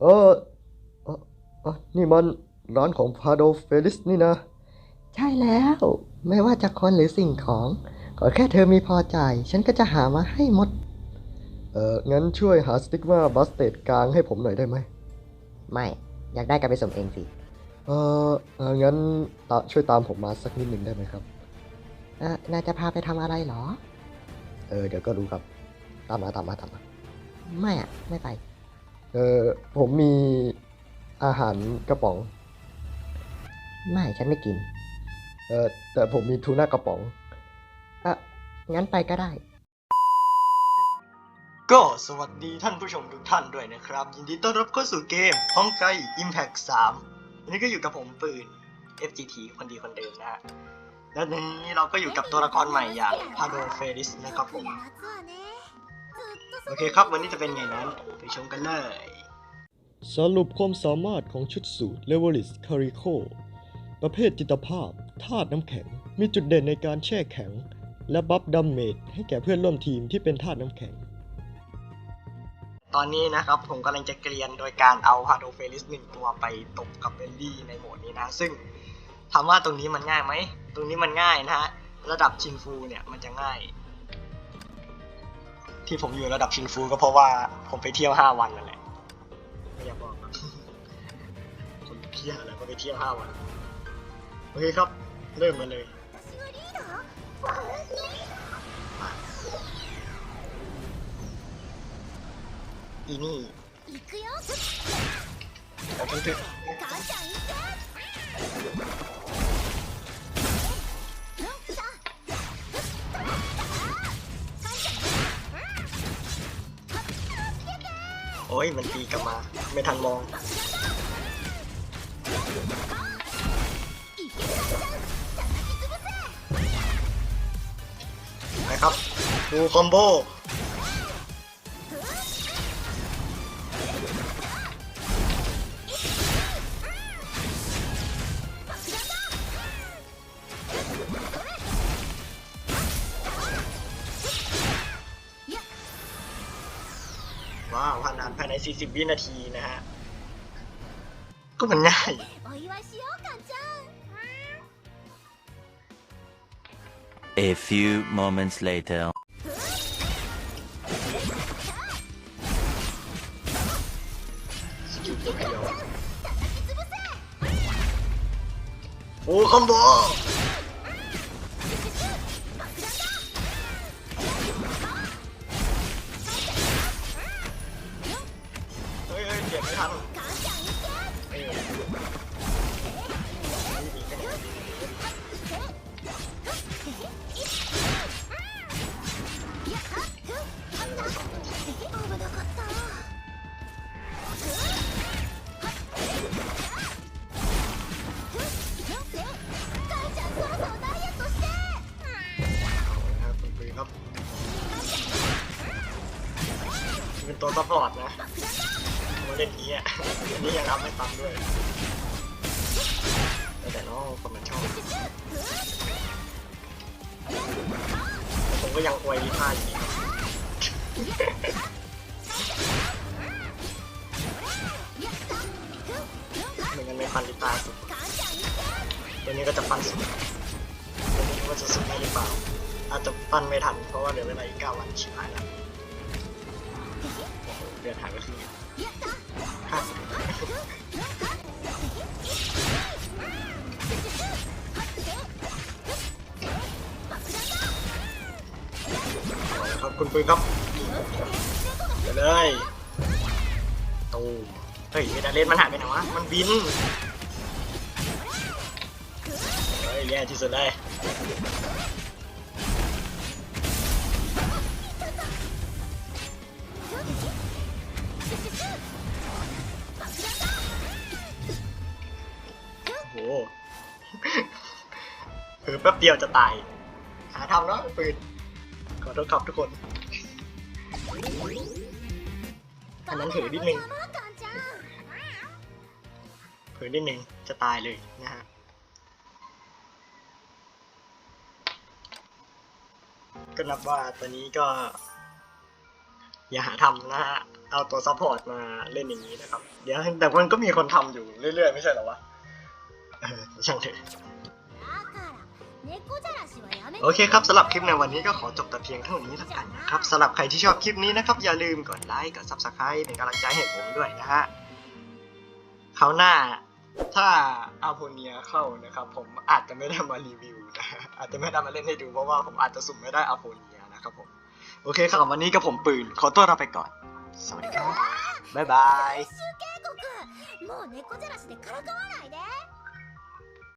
เออเออเออนี่มันร้านของพาโดเฟลิสนี่นะ ใช่แล้ว ไม่ว่าจะคนหรือสิ่งของ ขอแค่เธอมีพอใจายฉันก็จะหามาให้หมด เอองั้นช่วยหาสติ๊กมาบัสเตดกลางให้ผมหน่อยได้ไหม ไม่ อยากได้ก็ไปส่งเองสิ เออเอองั้นตาช่วยตามผมมาสักนิดหนึ่งได้ไหมครับ เออน่าจะพาไปทำอะไรเหรอ เออ เดี๋ยวก็รู้ครับ ตามมาตามมาตามมา ไม่อะไม่ไป เออผมมีอาหารกระป๋อง ไม่ฉันไม่กิน เออแต่ผมมีทูน่ากระป๋องเอองั้นไปก็ได้ ก็สวัสดีท่านผู้ชมทุกท่านด้วยนะครับ ยินดีต้อนรับเข้าสู่เกมห้องไก Impact 3วันนี้ก็อยู่กับผมปืน FGT คนดีคนเดิมนะฮะแล้วนี้เราก็อยู่กับตัวละครใหม่อย่างพาโดเฟริสนะครับผม โอเคครับวันนี้จะเป็นไงนั้นไปชมกันเลยสรุปความสามารถของชุดสูตรเลเวลิสคาริโคประเภทจิตภาพธาตุน้ำแข็ง มีจุดเด่นในการแช่แข็ง และบัฟดัมเมจให้แก่เพื่อนร่วมทีมที่เป็นธาตุน้ำแข็ง ตอนนี้นะครับผมกำลังจะเกรียนโดยการเอาพาโดเฟริสหนึ่งตัวไปตบกับเบลลี่ในโหมดนี้นะ ซึ่งถามว่าตรงนี้มันง่ายไหม ตรงนี้มันง่ายนะฮะ ระดับชินฟูเนี่ยมันจะง่าย ที่ผมอยู่ระดับชินฟูก็เพราะว่าผมไปเที่ยวห้าวันนั่นแหละไม่อยากบอกครับคนเที่ยวแล้วก็ไปเที่ยวห้าวันโอเคครับ เริ่มมาเลยอีนี่ออกกัน อ้ยมันตีกลับมา ไม่ทันมอง นะครับดูคอมโบ ว้าวผ่านด่านภายใน 40 วินาทีนะฮะ ก็มันง่าย A few moments later. โอ้คอมโบ ครับคุณปุ้ยครับเป็นตัวซัพพอร์ตนะมา เล่นนี้อะนนี้ยังรับไม่ตังด้วยแต่แต่น้องคนมันชอบผมก็ยังอวยลิท่าอยู่ดีไม่งั้นไม่ฟันลิตาสุดตัวนี้ก็จะฟันสุดตัวนี้ว่าจะสุดได้หรือเปล่า อาจจะปั้นไม่ทันเพราะว่าเหลือเวลาอีก9วันชิบหายแล้วโอ้โหเดือนหายไปครึ่งเดือ ครับคุณปุ้ยครับเดี๋ยวเลยตูเฮ้ยเมดาเลนมันหายไปไหนวะ มันบิน เฮ้ยแย่ที่สุดเลย คือแป๊บเดียวจะตาย หาทำแล้วปืนขอโทษครับทุกคน อันนั้นถือนิดนึงเผือนิดนึงจะตายเลยนะฮะก็นับว่าตอนนี้ก็ อย่าหาทำนะฮะ เอาตัวซัพพอร์ตมาเล่นอย่างนี้นะครับ เดี๋ยวแต่มันก็มีคนทำอยู่เรื่อยๆ ไม่ใช่หรอวะ โอเคครับสำหรับคลิปในวันนี้ก็ขอจบแต่เพียงเท่านี้แล้วกันนะครับสำหรับใครที่ชอบคลิปนี้นะครับ อย่าลืมกดไลค์กด subscribe เป็นกำลังใจให้ผมด้วยนะฮะคราวหน้าถ้าอาโพเนียเข้านะครับ ผมอาจจะไม่ได้มารีวิวนะฮะอาจจะไม่ได้มาเล่นให้ดูเพราะว่าผมอาจจะสุ่มไม่ได้อาโพเนียนะครับผมโอเคครับวันนี้กับผมปืน ขอตัวลาไปก่อน สวัสดีครับบ๊ายบาย